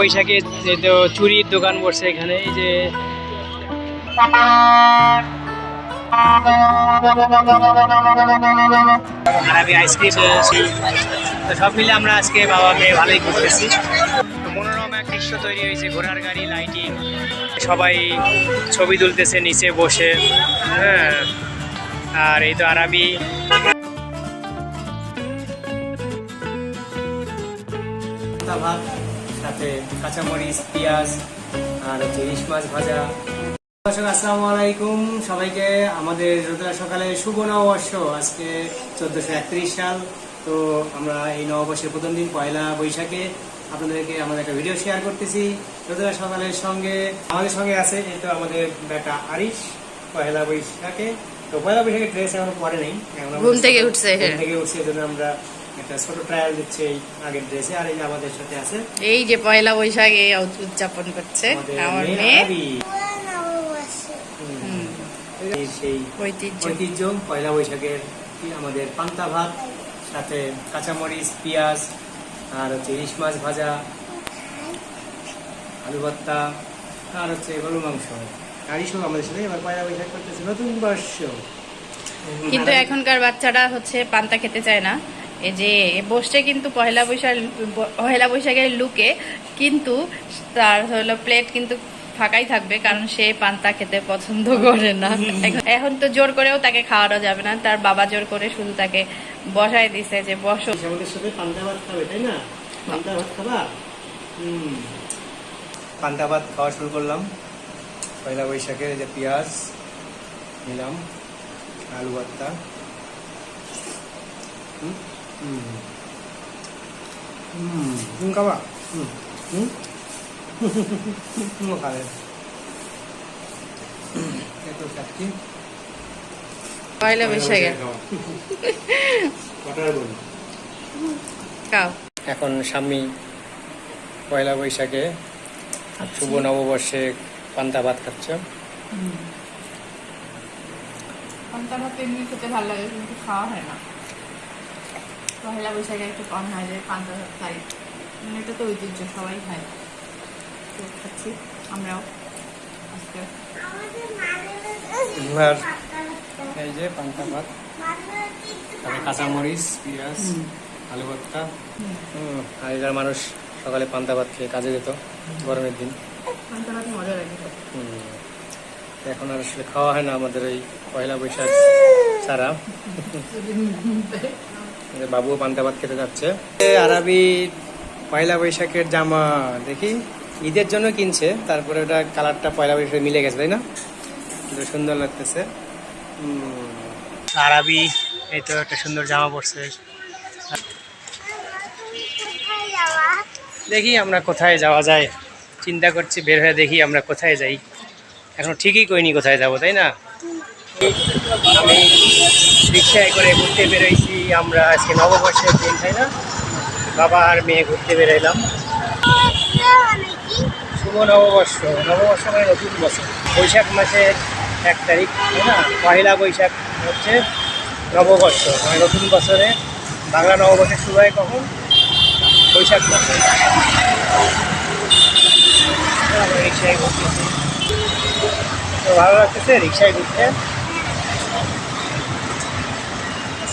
বৈশাখে চুরির দোকান বসছে এখানে, এই যে আরবি আইসক্রিম তো সব মিলে আমরা আজকে বাবা মেয়ে ভালোই ঘুরতেছি। মনোরম এক দৃশ্য তৈরি হয়েছে, ঘোড়ার গাড়ি লাইটিং সবাই ছবি তুলতেছে নিচে বসে হ্যাঁ আর এই তো আরবি। ভাত সাথে কাঁচামরিচ পেঁয়াজ আর হচ্ছে ইলিশ মাছ ভাজা। দর্শক আসসালামু আলাইকুম। সবাইকে আমাদের রোদলা সকালে শুভ নববর্ষ। আজকে চোদ্দশো একত্রিশ সাল। তো আমরা এই নববর্ষের প্রথম দিন পয়লা বৈশাখে আপনাদেরকে আমাদের একটা ভিডিও শেয়ার করতেছি। রোদলা সকালের সঙ্গে আমাদের সঙ্গে আছে এই তো আমাদের বেটা আরিশ পয়লা বৈশাখে। তো পয়লা বৈশাখে ড্রেস এখন পরে নেই। ঘুম থেকে উঠছে, ঘুম। থেকে উঠছে এই আমরা একটা ছোট ট্রায়াল দিচ্ছি এই আগের ড্রেসে আর এই যে আমাদের সাথে আছে এই যে পয়লা বৈশাখ এই উদযাপন করছে আমার মেয়ে সেই ঐতিহ্য। পয়লা বৈশাখের আমাদের পান্তা ভাত সাথে কাঁচামরিচ পেঁয়াজ আর হচ্ছে ইলিশ মাছ ভাজা আলু ভর্তা আর হচ্ছে গরু মাংস। আর এইসব আমাদের সাথে এবার পয়লা বৈশাখ করতেছে নতুন বর্ষ। কিন্তু এখনকার বাচ্চারা হচ্ছে পান্তা খেতে চায় না। এই যে বসছে কিন্তু পয়লা বৈশাখ পয়লা বৈশাখের লুকে কিন্তু তার হলো প্লেট কিন্তু ফাঁকাই থাকবে কারণ সে পান্তা খেতে পছন্দ করে না। এখন- এখন তো জোর করেও তাকে খাওয়ানো যাবে না তার বাবা জোর করে শুধু তাকে বসায় দিছে যে বসো। আমাদের সাথে পান্তা ভাত খাবে তাই না? পান্তা ভাত খাবা? হুম। পান্তা ভাত খাওয়া শুরু করলাম। পয়লা বৈশাখে এই যে পেঁয়াজ নিলাম আলু ভর্তা। হুম? পয়লা বৈশাখে এখন স্বামী পয়লা বৈশাখে শুভ নববর্ষে পান্তা ভাত খাচ্ছে পান্তা ভাত এমনি খেতে ভালো লাগে কিন্তু খাওয়া হয় না পয়লা বৈশাখে একটু কম হয় যে পান্তা ভাত খাই মানে এটা তো ঐতিহ্য সবাই খায়। তো খাচ্ছি আমরাও। আজকে এই যে পান্তা ভাত তারপরে কাঁচামরিচ পেঁয়াজ আলু ভর্তা। এবার মানুষ সকালে পান্তা ভাত খেয়ে কাজে যেত গরমের দিন। পান্তা ভাত মজা লাগে এখন আর আসলে খাওয়া হয় না আমাদের এই পয়লা বৈশাখ ছাড়া। বাবুও পান্তা ভাত খেতে যাচ্ছে। আরবি পয়লা বৈশাখের জামা দেখি, ঈদের জন্য কিনছে, তারপরে ওটা কালারটা পয়লা বৈশাখে মিলে গেছে, তাই না? সুন্দর লাগতেছে। আরবি, এই তো একটা সুন্দর জামা পড়ছে দেখি আমরা কোথায় যাওয়া যায়। চিন্তা করছি, বের হয়ে দেখি আমরা কোথায় যাই। এখন ঠিকই কইনি কোথায় যাব, তাই না? আমি রিক্সায় করে ঘুরতে বেরোইছি। আমরা আজকে নববর্ষের দিন, তাই না? বাবা আর মেয়ে ঘুরতে বেরোইলাম। শুভ নববর্ষ। নববর্ষ মানে নতুন বছর। বৈশাখ মাসের এক তারিখ, তাই না? পয়লা বৈশাখ হচ্ছে নববর্ষ। মানে নতুন বছরে বাংলা নববর্ষের শুরু হয় কখন? বৈশাখ মাসে। রিক্সায় ঘুরতেছি। তো ভালো লাগতেছে রিক্সায় ঘুরতে?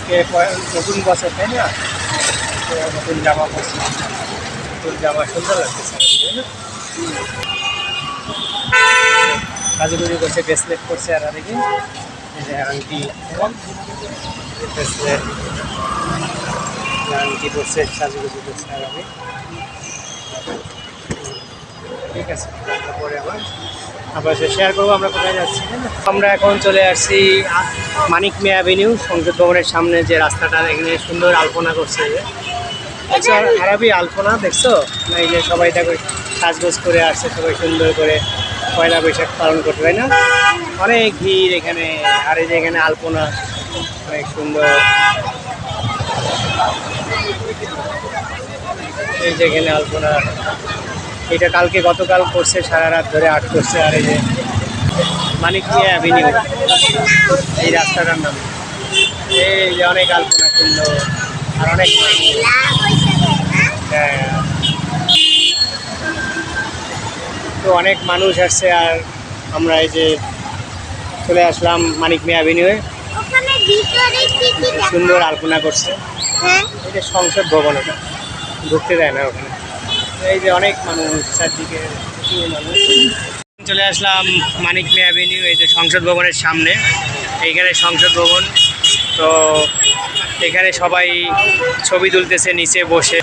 আজকে নতুন বছর, তাই না? নতুন জামা পরছি। নতুন জামা সুন্দর লাগতেছে তাই না? কাজুগুজি করছে, ব্রেসলেট করছে আর যে আংটি ব্রেসলেট। আংটি করছে সাজুগুজি করছে আর ঠিক আছে, তারপরে আবার আবার শেয়ার করব, আমরা কোথায় যাচ্ছি আমরা এখন চলে আসছি মানিক মে অ্যাভিনিউ সংসদ ভবনের সামনে যে রাস্তাটা, এখানে সুন্দর আলপনা করছে আর- আরবি আলপনা, দেখছ? না এই যে সবাই দেখো, সাজগোজ করে আসছে, সবাই সুন্দর করে পয়লা বৈশাখ পালন করতে তাই না? অনেক ভিড় এখানে, আর এই যে এখানে আলপনা, অনেক সুন্দর। এই যে এখানে আলপনা। এটা কালকে গতকাল করছে সারা রাত ধরে আর্ট করছে আর এই যে মানিকিয়া অ্যাভিনিউ এই রাস্তাটার নাম। এই যে অনেক আলপনা সুন্দর আর অনেক। হ্যাঁ। তো অনেক মানুষ আসছে আর আমরা এই যে চলে আসলাম মানিক মিয়া অ্যাভিনিউয়ে সুন্দর আলপনা করছে। হ্যাঁ। এটা সংসদ ভবন ওটা। ঢুকতে দেয় না ওখানে। এই যে অনেক মানুষ, চারদিকে মানুষ। চলে আসলাম মানিক মিয়া অ্যাভিনিউ এই যে সংসদ ভবনের সামনে। এইখানে সংসদ ভবন। তো এখানে সবাই ছবি তুলতেছে, নিচে বসে।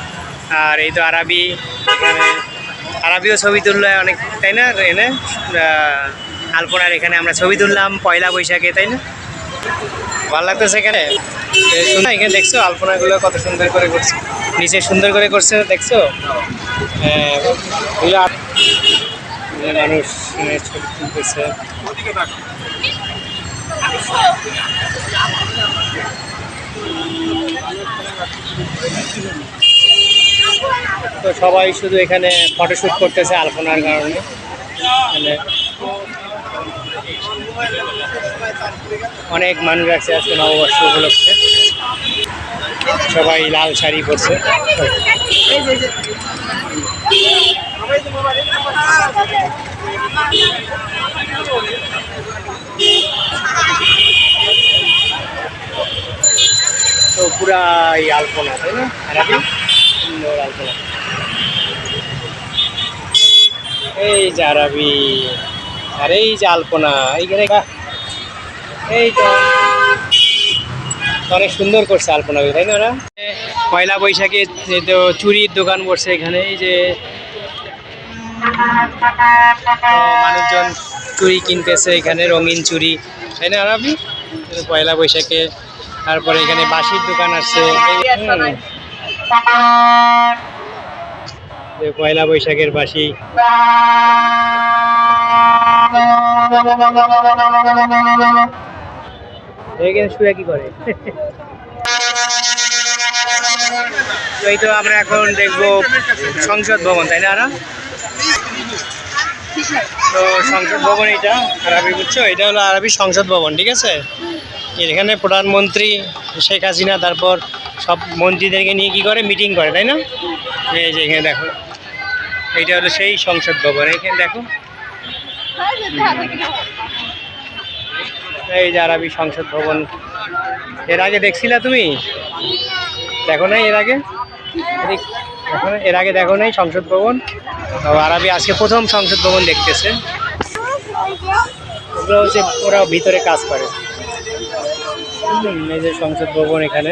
আর এই তো আরবি আরবিও ছবি তুললো অনেক, তাই না, এনে? আলপনার এখানে আমরা ছবি তুললাম, পয়লা বৈশাখে, তাই না? ভালো লাগতেছে এখানে? এখানে দেখছ আলপনাগুলো কত সুন্দর করে করছে। নিচে সুন্দর করে করছে, দেখছ? হ্যাঁ, মানুষ ছবি তো সবাই শুধু এখানে ফটোশ্যুট করতেছে আলপনার কারণে। এখানে অনেক মানুষ আছে আজকে নববর্ষ উপলক্ষে। সবাই লাল শাড়ি পরছে। এই আলপনা, তাই না? সুন্দর আলপনা। এই যে আরবি, আর এই যে আলপনা এইখানে এই তো অনেক সুন্দর করছে আলপনাগুলো, তাই না ওরা? পয়লা বৈশাখে তো চুরির দোকান বসছে এখানে, এই যে মানুষজন চুরি কিনতেছে এখানে, রঙিন চুরি, তাই না আরবি পয়লা বৈশাখে, তারপরে এখানে বাঁশির দোকান আছে। পয়লা বৈশাখের বাঁশি। এখানে শুয়ে কি করে? তো এই তো আমরা এখন দেখব সংসদ ভবন, তাই না, আরা? তো সংসদ ভবন এটা আরবি বুঝছ? এটা হলো আরবি সংসদ ভবন, ঠিক আছে? এখানে প্রধানমন্ত্রী শেখ হাসিনা, তারপর সব মন্ত্রীদেরকে নিয়ে কি করে? মিটিং করে, তাই না? এই যে এখানে দেখো, এইটা হলো সেই সংসদ ভবন এখানে দেখো। এই যে আরবি সংসদ ভবন। এর আগে দেখছিলা তুমি? দেখো নাই এর আগে? এর আগে দেখো নাই সংসদ ভবন। আরবি আজকে প্রথম সংসদ ভবন দেখতেছে। ওগুলো হচ্ছে ওরা ভিতরে কাজ করে। এই যে সংসদ ভবন এখানে।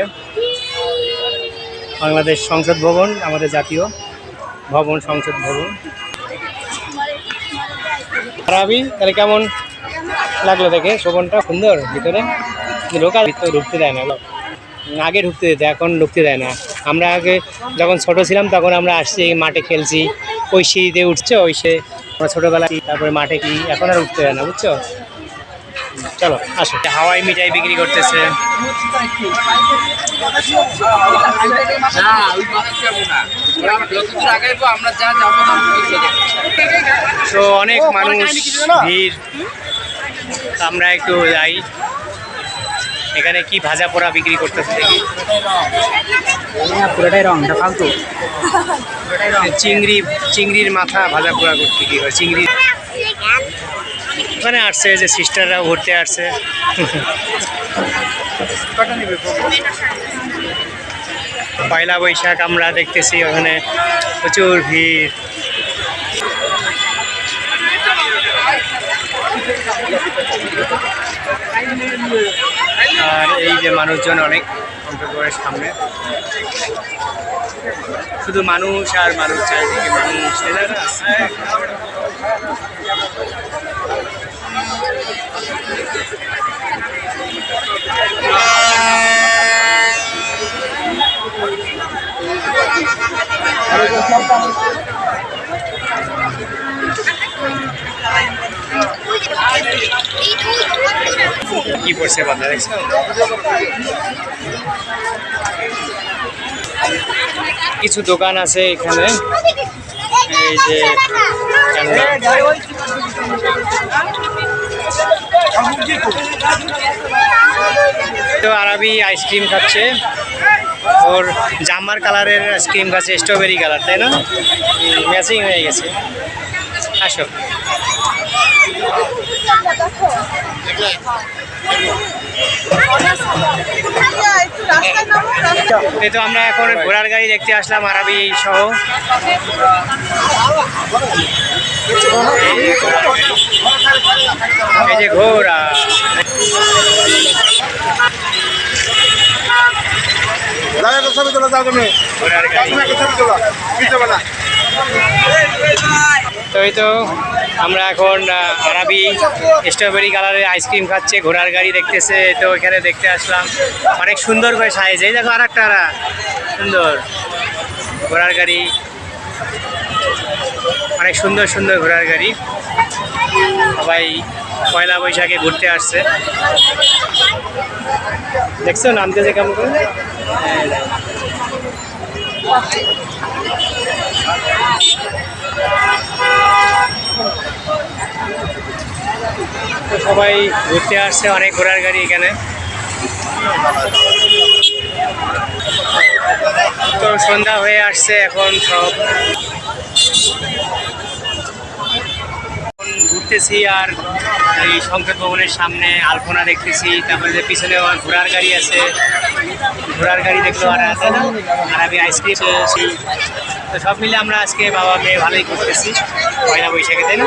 বাংলাদেশ সংসদ ভবন, আমাদের জাতীয় ভবন, সংসদ ভবন। আরবি, তাহলে কেমন লাগল দেখে? শোভনটা সুন্দর ভিতরে। ভিতরে ঢুকতে দেয় না আগে ঢুকতে দিত, এখন ঢুকতে দেয় না। আমরা আগে যখন ছোট ছিলাম তখন আমরা আসছি মাঠে খেলছি। ওই সিঁড়িতে উঠছো ওই সে আমরা ছোটোবেলায় তারপরে মাঠে কি এখন আর উঠতে দেয় না বুঝছ? চলো আসো। হাওয়াই মিঠাই বিক্রি করতেছে। তো অনেক মানুষ ভিড়। আমরা একটু যাই। এখানে কি ভাজা পোড়া বিক্রি করতেছে দেখি। পুরোটাই রংটা ফালতু। চিংড়ি চিংড়ির মাথা ভাজা পোড়া করতে কি করে চিংড়ি ওখানে আসছে যে সিস্টাররা ঘুরতে আসছে। পয়লা বৈশাখ আমরা দেখতেছি ওখানে প্রচুর ভিড়। আর এই যে মানুষজন অনেক অন্তর্গড়ের সামনে। শুধু মানুষ আর মানুষ চারিদিকে মানুষ কি পড়ছে দেখছ কিছু দোকান আছে এখানে। এই যে। তো আরবি আইসক্রিম খাচ্ছে। ওর জামার কালারের আইসক্রিম খাচ্ছে, স্ট্রবেরি কালার, তাই না? ম্যাচিং হয়ে গেছে। আসো। এই তো আমরা এখন ঘোড়ার গাড়ি দেখতে আসলাম আরবি সহ। এই যে ঘোড়া। তো এই তো আমরা এখন আরাবি স্ট্রবেরি কালারের আইসক্রিম খাচ্ছে, ঘোড়ার গাড়ি দেখতেছে, তো এখানে দেখতে আসলাম। অনেক সুন্দর করে সাইজ এই দেখো আর একটা সুন্দর। ঘোড়ার গাড়ি। অনেক সুন্দর সুন্দর ঘোড়ার গাড়ি। সবাই পয়লা বৈশাখে ঘুরতে আসছে। দেখছ, নামতেছে কেমন করে? তো সবাই ঘুরতে আসছে, অনেক ঘোড়ার গাড়ি এখানে। তো সন্ধ্যা হয়ে আসছে এখন সব। ঘুরতেছি আর এই সংসদ ভবনের সামনে আলপনা দেখতেছি, তারপরে পিছনে আমার ঘোড়ার গাড়ি আছে। ঘোড়ার গাড়ি দেখল আর আছে। না আর আমি আইসক্রিম তো সব মিলে আমরা আজকে বাবা মেয়ে ভালোই ঘুরতেছি, পয়লা বৈশাখে তাই না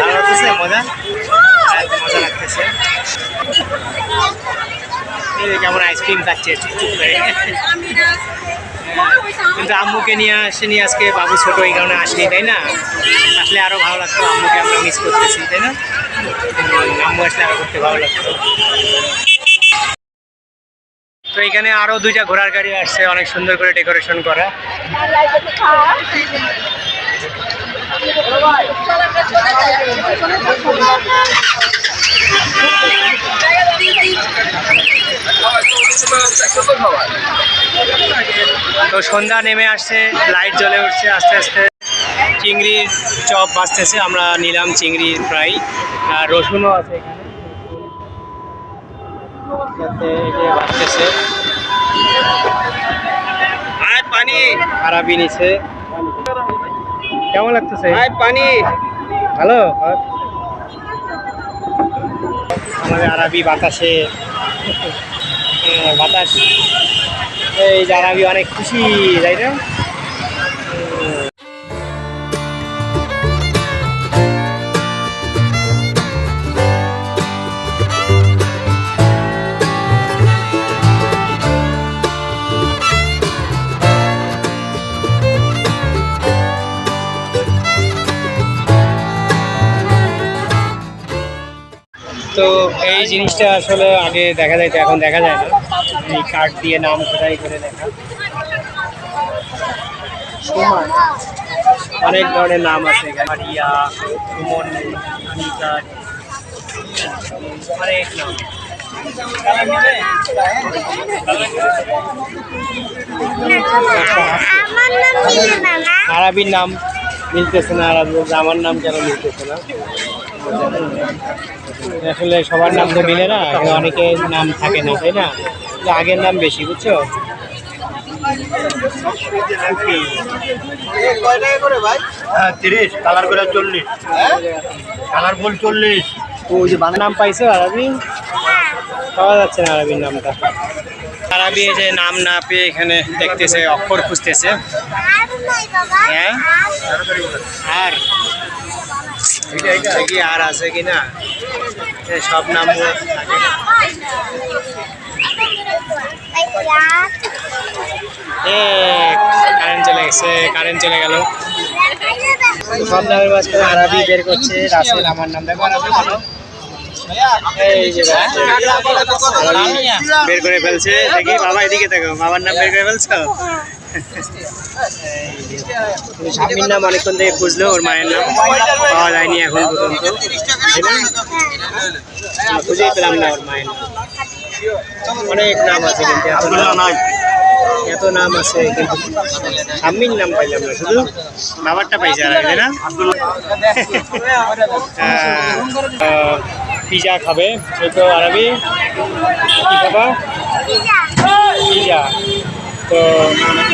ভালো মজা? মজা লাগতেছে। কেমন আইসক্রিম খাচ্ছে। কিন্তু আম্মুকে নিয়ে আসেনি আজকে বাবু ছোট, এই কারণে আসেনি, তাই না? আসলে আরও ভালো লাগতো, আম্মুকে আমরা মিস করতেছি, তাই না? আম্মু আসলে আরও করতে ভালো লাগতো। তো এখানে আরও দুইটা ঘোড়ার গাড়ি আসছে, অনেক সুন্দর করে ডেকোরেশন করা। তো সন্ধ্যা নেমে আসছে লাইট জ্বলে উঠছে আস্তে আস্তে। চিংড়ির চপ বাঁচতেছে আমরা নিলাম চিংড়ির ফ্রাই আর রসুনও আছে এখানে। বাঁচতেছে আয় পানি। আরাবি নিছে। কেমন লাগতেছে? পানি। ভালো? আমাদের আরবি বাতাসে বাতাস। এই যে আরবি অনেক খুশি তাই না? তো এই জিনিসটা আসলে আগে দেখা যায় এখন দেখা যায় না। এই কার্ড দিয়ে নাম খোদাই করে দেখা অনেক ধরনের নাম আছে মারিয়া সুমন অনিকা অনেক নাম। আরবির নাম মিলতেছে না আমার নাম কেন মিলতেছে না? আসলে সবার নাম তো মিলে না অনেকের নাম থাকে না তাই না? আগের নাম বেশি বুঝছ? হ্যাঁ তিরিশ কালার করে চল্লিশ। কালার ফুল চল্লিশ। ওই যে নাম পাইছো আরবি? পাওয়া যাচ্ছে না আরবির নামটা। আরবি এই যে নাম না পেয়ে এখানে দেখতেছে অক্ষর খুঁজতেছে। হ্যাঁ? আর? কি আর আছে কি না সব নাম কারেন্ট চলে গেছে কারেন্ট চলে গেল সব নামের মাঝখানে আরবি বের করছে, রাসেল, আমার নাম দেখো। আরবি বের করে ফেলছে, দেখি, বাবা, এদিকে দেখো, বাবার নাম বের করে ফেলছো। স্বামীর নাম অনেকক্ষণ থেকে খুঁজলো, ওর মায়ের নাম। পাওয়া যায়নি এখন পর্যন্ত। খুঁজেই পেলাম না ওর মায়ের অনেক নাম আছে কিন্তু এত নাম এত নাম আছে কিন্তু স্বামীর নাম পাইলাম না, শুধু বাবারটা পাইছে আর না? পিজা খাবে এই তো আরবি। কি খাবা? পিজা। তো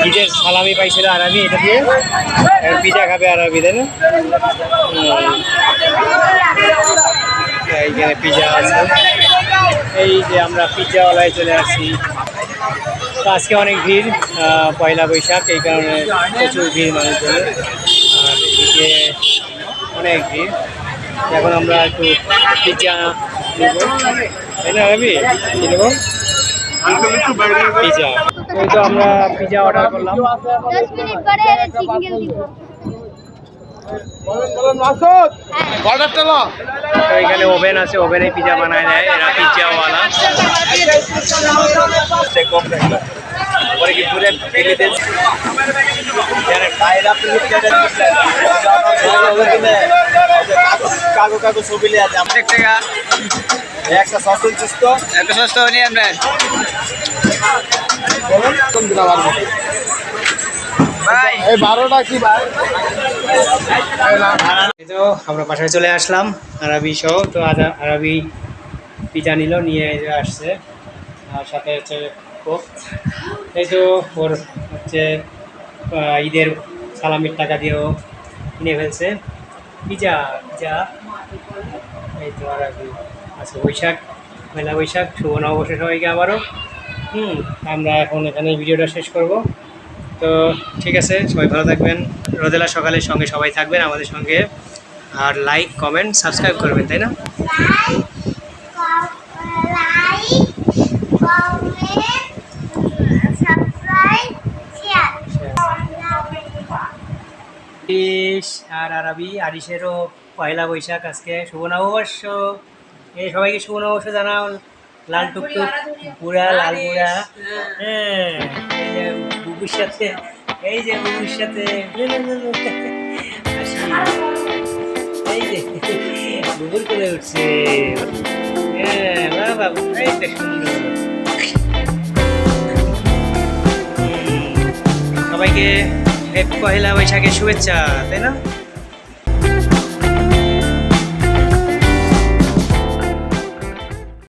ঈদের সালামি পাইছিল আরবি এটা দিয়ে। পিজা খাবে আরবি তাই না? এইখানে পিজা আছে। এই যে আমরা পিজ্জাওয়ালায় চলে আসি তো আজকে অনেক ভিড় পয়লা বৈশাখ, এই কারণে প্রচুর ভিড় মানুষজনের। আর এদিকে অনেক ভিড়। এখন আমরা একটু পিজ্জা নেব। তাই না পিজা। ওই তো আমরা পিজা অর্ডার করলাম। দশ মিনিট পরে সিঙ্গেল দিব। এখানে ওভেন আছে ওভেনে পিজা বানায় দেয়। এরা পিজ্জাওয়ালা। পরে কি পুরে ফেলে দেন কাকু কাকু ছবি লিয়ে আছে আমার টাকা। একটা নিয়ে আমরা কোন দিন আমার ভাই। এই বারোটা কি ভাই? তো আমরা বাসায় চলে আসলাম আরবি সহ। তো আজ আরবি পিজা নিল নিয়ে আসছে। আর সাথে হচ্ছে কোক। এই তো ওর হচ্ছে ঈদের সালামির টাকা দিয়েও কিনে ফেলছে। Pizza pizza. এই তো আরবি। আচ্ছা বৈশাখ মেলা বৈশাখ, শুভ নববর্ষ সবাইকে আবারও। হুম, আমরা এখন এখানে ভিডিওটা শেষ করব। তো ঠিক আছে, সবাই ভালো থাকবেন। রোদেলা সকালের সঙ্গে সবাই থাকবেন আমাদের সঙ্গে। আর লাইক কমেন্ট সাবস্ক্রাইব করবেন, তাই না? আর আরবি, আরিশেরও পয়লা বৈশাখ আজকে। শুভ নববর্ষ! এই সবাইকে শুভ নববর্ষ জানাও। লাল টুকটুক পুরা লাল পুরা হ্যাঁ এই যে সাথে এই যে বুবুর সাথে এই যে বুবুর করে উঠছে। হ্যাঁ বাবু এই তো সুন্দর। সবাইকে পয়লা বৈশাখের শুভেচ্ছা তাই না?